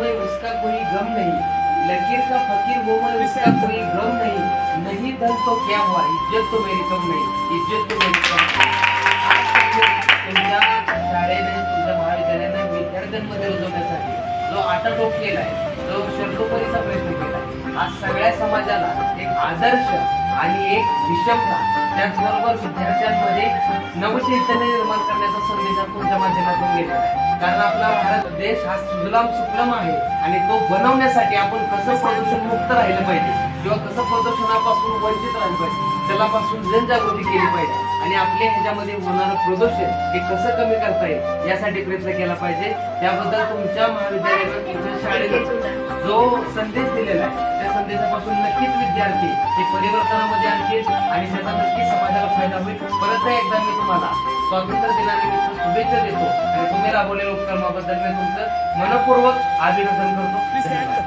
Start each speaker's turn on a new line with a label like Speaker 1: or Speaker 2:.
Speaker 1: में उसका कोई गम नहीं। लकीर का फकीर वो मैं उसका कोई गम नहीं। नहीं धन तो क्या हुआ? इज्जत तो मेरी कम नहीं। इज्जत तो मेरी कम तुमच्या शाळेने तुमच्या महाविद्यालयाने विद्यार्थ्यांमध्ये रुजवण्यासाठी जो आटाटोप केलाय जो शर्तोपरीचा प्रयत्न केला आज सगळ्या समाजाला एक आदर्श आणि एक विषमता त्याचबरोबर विद्यार्थ्यांमध्ये नवचैतन्य निर्माण करण्याचा संदेश तुमच्या माध्यमातून गेलेला आहे. कारण आपला भारत देश हा सुजलाम सुफलाम आहे आणि तो बनवण्यासाठी आपण कसं प्रदूषण मुक्त राहिलं पाहिजे किंवा कसं प्रदूषणापासून वंचित राहिलं पाहिजे त्यालापासून जनजागृती केली पाहिजे आणि आपल्या ह्याच्यामध्ये होणारं प्रदूषण हे कसं कमी करता येईल यासाठी प्रयत्न केला पाहिजे. त्याबद्दल तुमच्या महाविद्यालयानं तुमच्या शाळेनं जो संदेश दिलेला आहे त्या संदेशापासून नक्कीच विद्यार्थी हे परिवर्तनामध्ये आणतील आणि त्याचा फायदा होईल परत एकदा मी तुम्हाला स्वातंत्र्य दिनानिमित्त शुभेच्छा देतो आणि तुम्ही राबवलेल्या उपक्रमाबद्दल मी तुमचं मनपूर्वक अभिनंदन करतो. धन्यवाद.